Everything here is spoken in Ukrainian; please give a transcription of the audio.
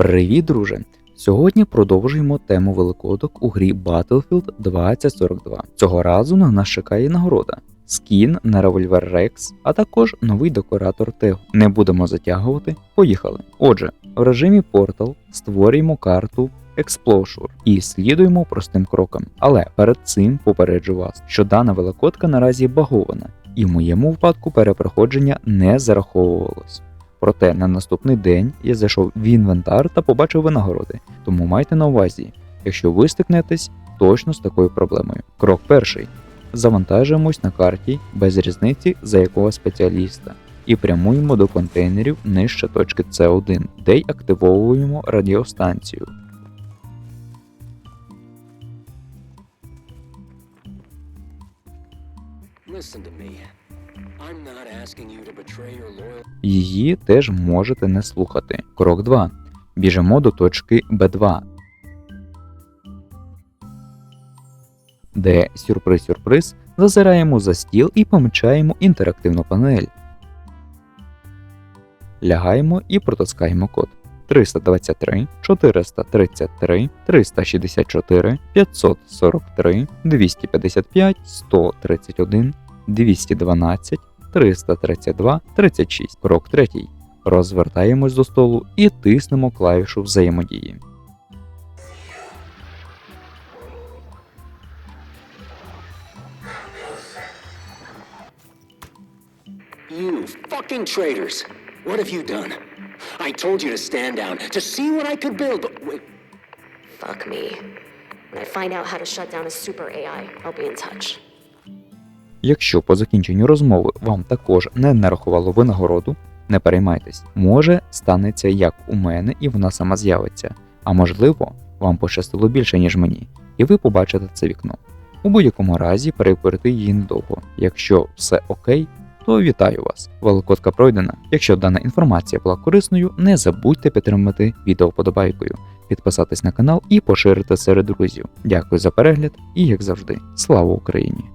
Привіт, друже! Сьогодні продовжуємо тему великодок у грі Battlefield 2042. Цього разу на нас чекає нагорода. Скін на револьвер Rex, а також новий декоратор Тего. Не будемо затягувати. Поїхали. Отже, в режимі Portal створюємо карту Explosure і слідуємо простим крокам. Але перед цим попереджу вас, що дана великодка наразі багована, і в моєму випадку перепроходження не зараховувалось. Проте на наступний день я зайшов в інвентар та побачив винагороди, тому майте на увазі, якщо ви стикнетесь точно з такою проблемою. Крок перший. Завантажуємось на карті без різниці за якого спеціаліста і прямуємо до контейнерів нижче точки С1, де й активовуємо радіостанцію. Listen to me. Її теж можете не слухати. Крок 2. Біжимо до точки Б2, де сюрприз-сюрприз зазираємо за стіл і помічаємо інтерактивну панель. Лягаємо і протискаємо код 323 433 364 543 255 131 212 332 36. Крок третій. Розвертаємось до столу і тиснемо клавішу взаємодії. You fucking traitors! What have you done? I told you to stand down, to see what I could build, but wait. Fuck me. When I find out how to shut down a super AI, I'll be in touch. Якщо по закінченню розмови вам також не нарахувало винагороду, не переймайтесь, може станеться як у мене і вона сама з'явиться. А можливо, вам пощастило більше, ніж мені, і ви побачите це вікно. У будь-якому разі переперти її недовго. Якщо все окей, то вітаю вас. Великодка пройдена. Якщо дана інформація була корисною, не забудьте підтримати відео подобайкою, підписатись на канал і поширити серед друзів. Дякую за перегляд і, як завжди, слава Україні!